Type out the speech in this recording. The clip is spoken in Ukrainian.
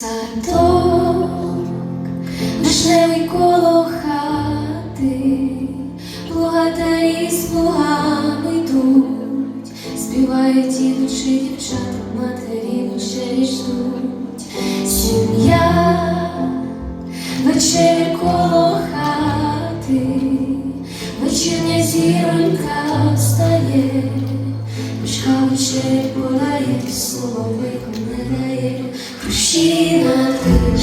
Садок, вишневий коло хати, плугатарі з плугами йдуть, співають ідучи дівчата, матері вечері ждуть. Сім'я, вечері коло хати, вечірня зіронька встає, Дочка подає, слово виконає, Хрущі на вишнями